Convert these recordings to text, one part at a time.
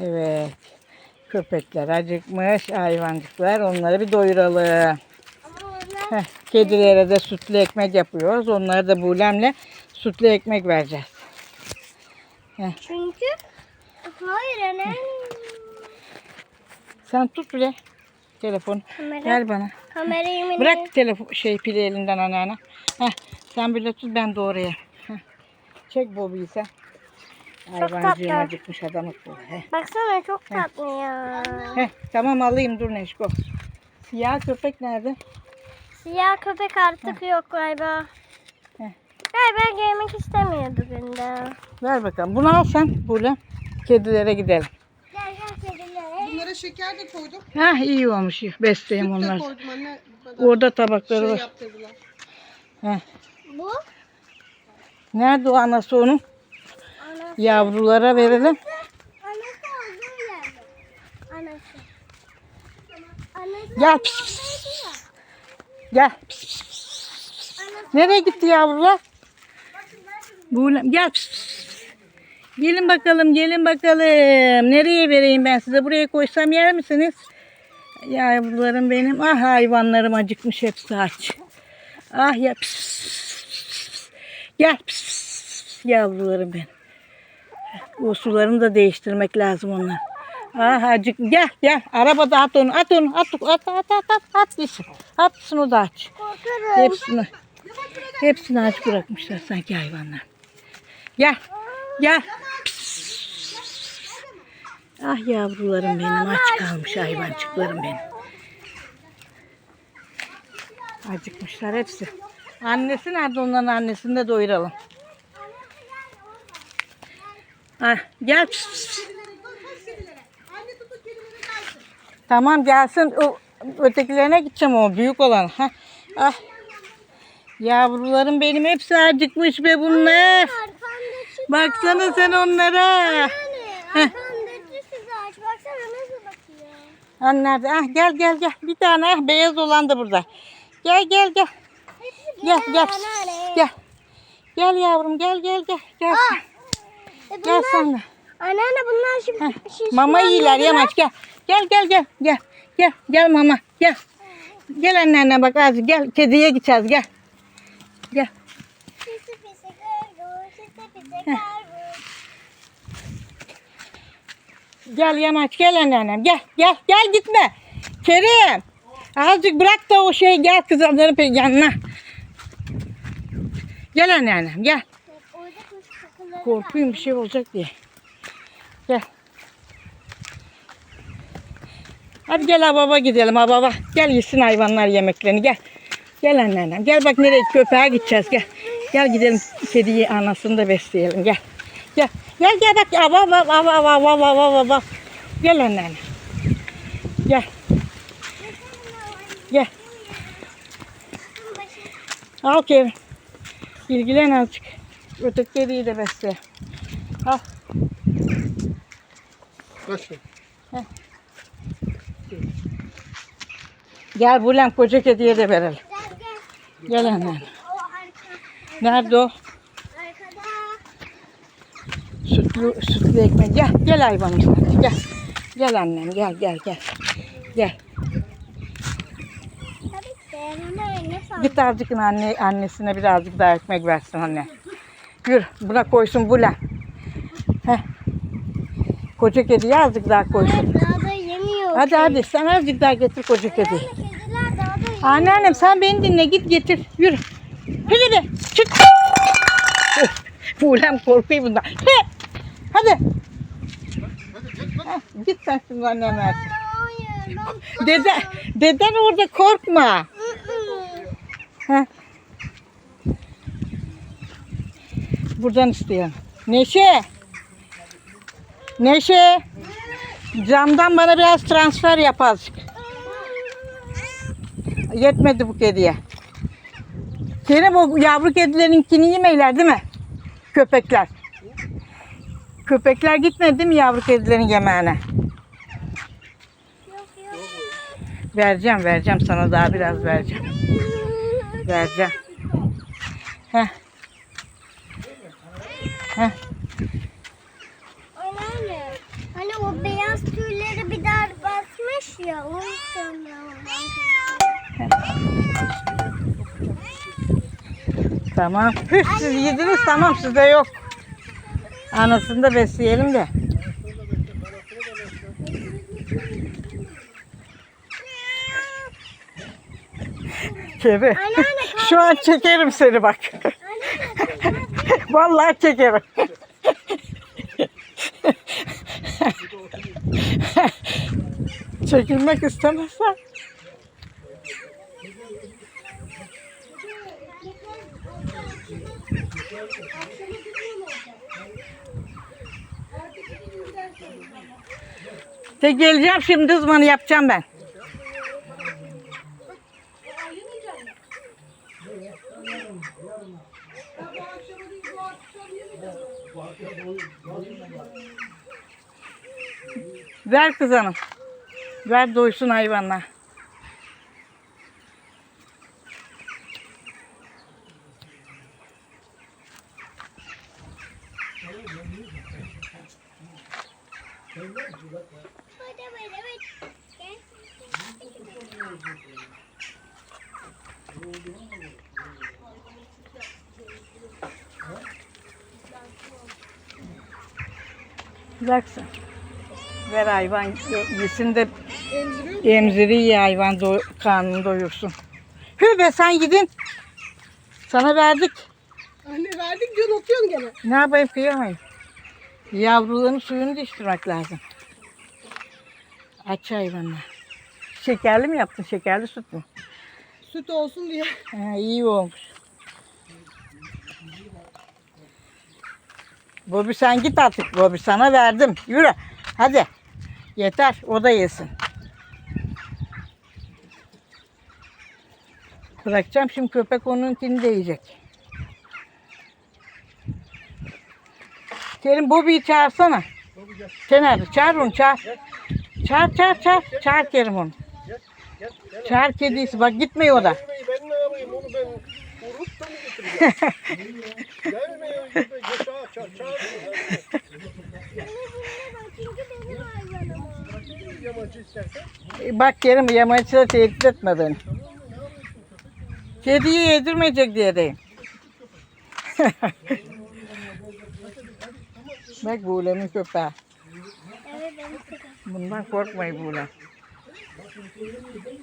Evet. Köpekler acıkmış, hayvancıklar. Onları bir doyuralım. Heh, kedilere de sütlü ekmek yapıyoruz. Onlara da bulemle sütlü ekmek vereceğiz. çünkü hayır anne. Sen tut bile telefonu. Kamera. Gel bana. Kamerayı mı? Bırak telefon şey pili elinden anneanne. Heh, sen bile tut ben de oraya. Heh. Çek Bobby'yi sen. Hayvancığım tatlı. acıkmış adam akıllı. Heh. Baksana çok tatlı ya. Heh, tamam alayım dur Neşko. Siyah köpek nerede? Siyah köpek artık yok galiba. Heh. Galiba gelmek istemiyor bugün de. Ver bakalım. Bunu al sen Bule. Kedilere gidelim. Gel gel kedilere. Bunlara şeker de koydum. Hah iyi olmuş. Besleyeyim Süt de onlar. koydum anne. Bana Orada tabakları şey var. yaptırdılar. Heh. Bu Nerede o anası onun? Yavrulara verelim. Anası olduğu Gel. Pis, pis. Gel. Pis, pis. Nereye gitti yavrular? Bule, gel. Pis, pis. Gelin bakalım, gelin bakalım. Nereye vereyim ben size? Buraya koysam yer misiniz? Yavrularım benim. Ah hayvanlarım acıkmış hepsi aç. Ah ya. Pis, pis. Gel. Pis, pis, pis. Yavrularım benim. O sularını da değiştirmek lazım onlar. Ah acık gel gel arabada at onu at onu at at at at at at gitsin. At o da aç. korkuyorum. Hepsini hepsini aç bırakmışlar sanki hayvanlar. Gel gel. Ah yavrularım benim aç kalmış hayvancıklarım benim. Acıkmışlar hepsi. Annesi nerede onların annesini de doyuralım. Ah, gel. Tamam gelsin. O ötekilerine gideceğim o büyük olan. Ha. Ah. Yavrularım benim hepsi acıkmış be bunlar. Baksana sen onlara. Ha nerede? Ah gel gel gel. Bir tane ah beyaz olan da burada. Gel gel gel. Gel gel. Gel. Gel yavrum gel gel gel. Gel. E Gel bunlar, sen de. anneanne bunlar şimdi şişman Mama yiyorlar yamaç gel. Gel gel gel gel. Gel gel mama gel. Gel anneanne bak azıcık gel. Kediye gideceğiz gel. Gel. Pisi pisi kargo, pisi pisi kargo. Gel yamaç gel anneannem gel gel gel gitme. Kerim azıcık bırak da o şey gel kızımların yanına. Gel anneannem gel. Orada kuş takıları var. Korkuyum bir şey olacak diye. Gel. Hadi gel ababa gidelim ababa. Gel yesin hayvanlar yemeklerini gel. Gel anneannem gel bak nereye köpeğe gideceğiz gel. Gel gidelim kediyi anasını da besleyelim gel. Gel gel gel bak ava ava ava ava. Gel anneannem. Gel. Gel. Al Kerim. İlgilen azıcık. Öteki kediyi de besle. Al. Başla. Gel Bulem koca kediye de verelim. Gel gel. Arka. Nerede o? Arkada. Sütlü, sütlü ekmek. Gel, gel hayvanım. hadi Gel. Gel annem, gel, gel, gel. Gel. Git azıcık anne, annesine birazcık daha ekmek versin anne. Yürü, buna koysun Bulem. Heh. Koca kediye azıcık daha koysun. Daha da yemiyor. Hadi hadi, sen azıcık daha getir koca yemiyor. Anneannem sen beni dinle, git getir. Yürü. Hadi de, çık. Öf, Bulem korkuyor bundan. He. Hadi. Heh, git sen şimdi anneme. Ben... Dede, deden orada korkma. Heh. Buradan isteyen. Neşe. Neşe. Camdan bana biraz transfer yap azıcık. Yetmedi bu kediye. Kerim o yavru kedilerinkini yemeyler değil mi? Köpekler. Köpekler gitmedi değil mi yavru kedilerin yemeğine? Vereceğim vereceğim sana daha biraz vereceğim. Vereceğim. Heh. Heh. Anneanne. Hani o beyaz Ya o yüzden ya. Tamam. Hüh, siz yediniz tamam sizde yok. Anasını da besleyelim de. Kedi. Şu an çekerim seni bak. Vallahi çekerim. Çekilmek istemezsen. De geleceğim şimdi ızmanı yapacağım ben. Ver kız hanım. Ver doysun hayvanlar. Gel. Bıraksın. Ver hayvan ye- yesin de Emziriyor hayvan do karnını doyursun. Hü be sen gidin. Sana verdik. Anne verdik diyorsun okuyorsun gene. Ne yapayım kıyamayım. Yavruların suyunu değiştirmek lazım. Aç hayvanla. Şekerli mi yaptın? Şekerli süt mü? Süt olsun diye. Ha, iyi olmuş. Bobby sen git artık. Bobby sana verdim. Yürü. Hadi. Yeter. O da yesin. Bırakacağım şimdi köpek onunkini de yiyecek. Kerim Bobby'yi çağırsana. Nerede? Çağır onu çağır. Çağır çağır çağır. Çağır Kerim onu. Çağır kedisi. Bak gitmiyor o da. Ben ne yapayım onu ben da mı getireceğim? Gelmiyor. Çünkü benim hayvanım o. Yamacı istersen. Bak Kerim yamacı da tehdit etme beni. Kediyi yedirmeyecek diye deyim. Bak Buğule'nin köpeği. Bundan korkmayın Buğule.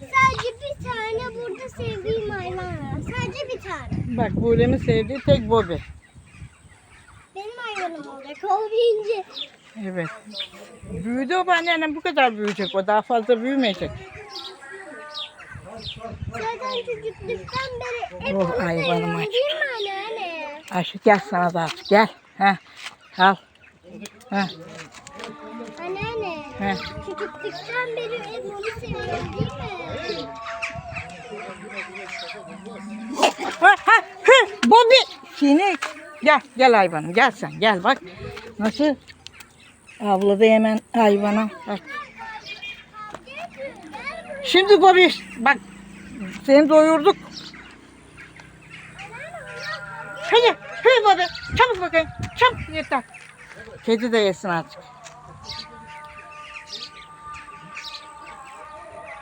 Sadece bir tane burada sevdiğim hayvan var. Sadece bir tane. Bak Buğule'nin sevdiği tek Bobby. Benim hayvanım olacak. O birinci. Evet. Büyüdü o anneannem bu kadar büyüyecek. O daha fazla büyümeyecek. Zaten çocukluktan beri hep Oh, onu hayvanım seviyorum aç. değil mi anneanne? Ayşe gel sana da aç. Gel. Heh. Al. Heh. Anneanne. Heh. Çocukluktan beri hep onu seviyorum değil mi? Bobby. Seni. Gel, gel hayvanım. Gel sen. Gel bak. Nasıl avladı hemen hayvana. Bak. Şimdi Bobby. Bak. Seni doyurduk. Hadi. Hadi Bobby. Çabuk bakayım. Çabuk yeter. Kedi de yesin artık.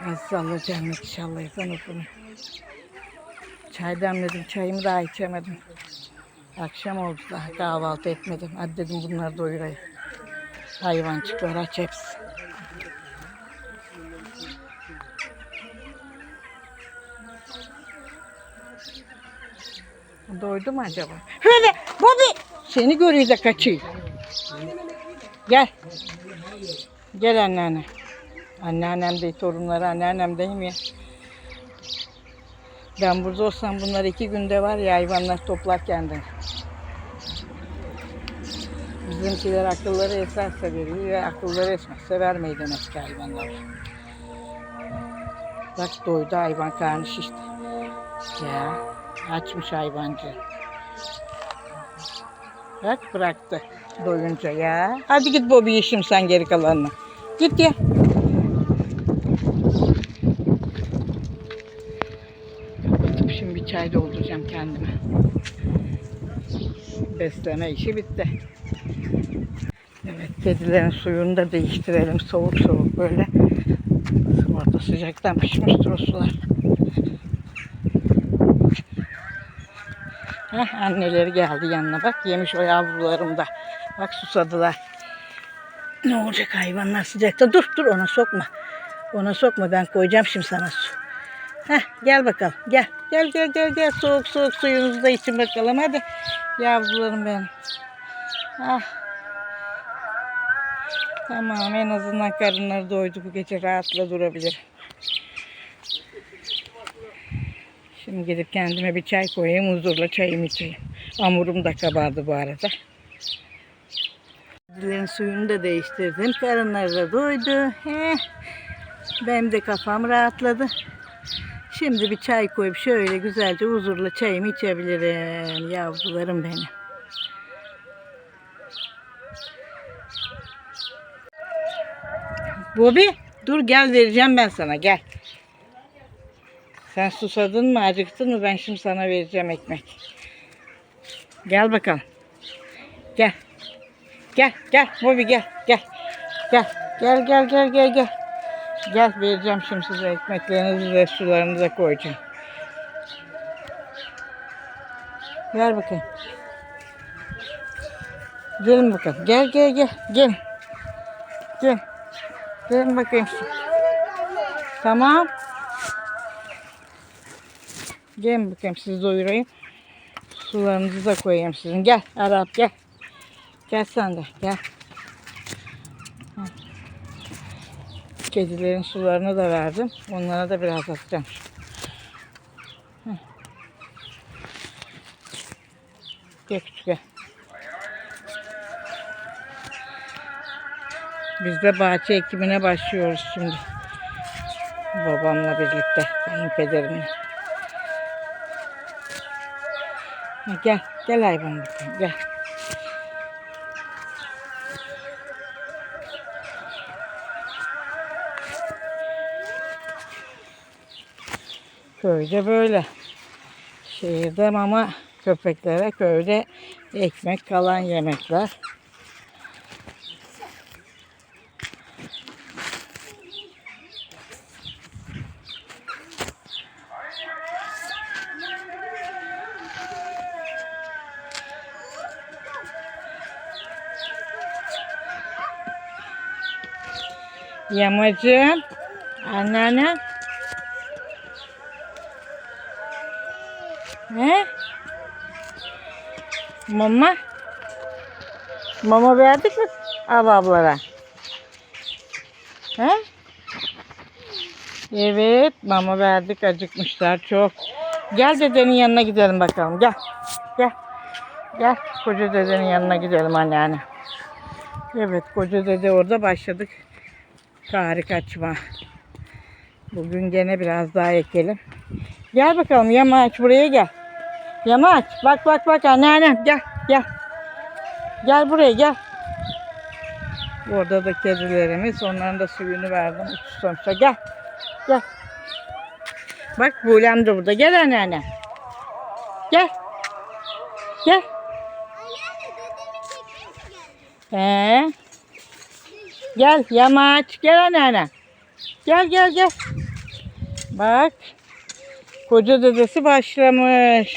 Allah cennet inşallah ezan okunuyor. Çay demledim, çayımı daha içemedim. Akşam oldu daha kahvaltı etmedim. Hadi dedim bunları doyurayım. Hayvancıklar aç hepsi. Doydu mu acaba? Hadi Bobby! Seni görüyor da kaçıyor. Gel. Gel anneanne. Anneannem de torunları anneannem değil mi ya? Ben burada olsam bunlar iki günde var ya hayvanlar toplar kendini. Bizimkiler akılları eserse veriyor ya akılları esmezse vermeyi demek ki hayvanlar. Bak doydu hayvan karnı şişti. Ya açmış hayvancı. Bak bıraktı doyunca ya. Hadi git Bobby işim sen geri kalanını. Git ya. Kapatıp şimdi bir çay dolduracağım kendime. Besleme işi bitti. Evet kedilerin suyunu da değiştirelim soğuk soğuk böyle. Orada sıcaktan pişmiştir o sular. Heh, anneleri geldi yanına bak. Yemiş o yavrularım da. Bak susadılar. Ne olacak hayvanlar sıcakta? Dur dur ona sokma. Ona sokma ben koyacağım şimdi sana su. Heh, gel bakalım gel. Gel gel gel gel soğuk soğuk suyunuzu da için bakalım hadi. Yavrularım benim. Ah. Tamam en azından karınları doydu bu gece rahatla durabilir. Şimdi gidip kendime bir çay koyayım huzurla çayımı içeyim. Hamurum da kabardı bu arada. Dilerin suyunu da değiştirdim. Karınları da doydu. Heh. Benim de kafam rahatladı. Şimdi bir çay koyup şöyle güzelce huzurla çayımı içebilirim. Yavrularım benim. Bobby dur gel vereceğim ben sana gel. Sen susadın mı acıktın mı ben şimdi sana vereceğim ekmek. Gel bakalım. Gel. Gel gel Bobby gel gel. Gel gel gel gel gel gel. Gel vereceğim şimdi size ekmeklerinizi ve sularınızı da koyacağım. Gel bakayım. Gelin bakalım. Gel gel gel. Gel. Gel. Gelin bakayım. Tamam. Gelin bakayım sizi doyurayım. Sularınızı da koyayım sizin. Gel Arap gel. Gel sen de gel. Kedilerin sularını da verdim. Onlara da biraz atacağım. Gel küçük gel. Biz de bahçe ekimine başlıyoruz şimdi. Babamla birlikte, kayınpederimle. Gel, gel hayvan gel. Köyde böyle. Şehirde mama köpeklere köyde ekmek kalan yemekler. Yamacım, anneanne. Mama? Mama verdik mi ablalara? He? Evet, mama verdik. Acıkmışlar çok. Gel dedenin yanına gidelim bakalım. Gel. Gel. Gel. Koca dedenin yanına gidelim anneanne. Evet, koca dede orada başladık. Kari kaçma. Bugün gene biraz daha ekelim. Gel bakalım yamaç buraya gel. Yamaç bak bak bak anneannem gel gel. Gel buraya gel. Burada da kedilerimiz. Onların da suyunu verdim. Uç sonuçta gel. Gel. Bak Bulem de burada. Gel anneanne. Gel. Gel. He. Gel yamaç. Gel anneanne. Gel gel gel. Bak. Koca dedesi başlamış.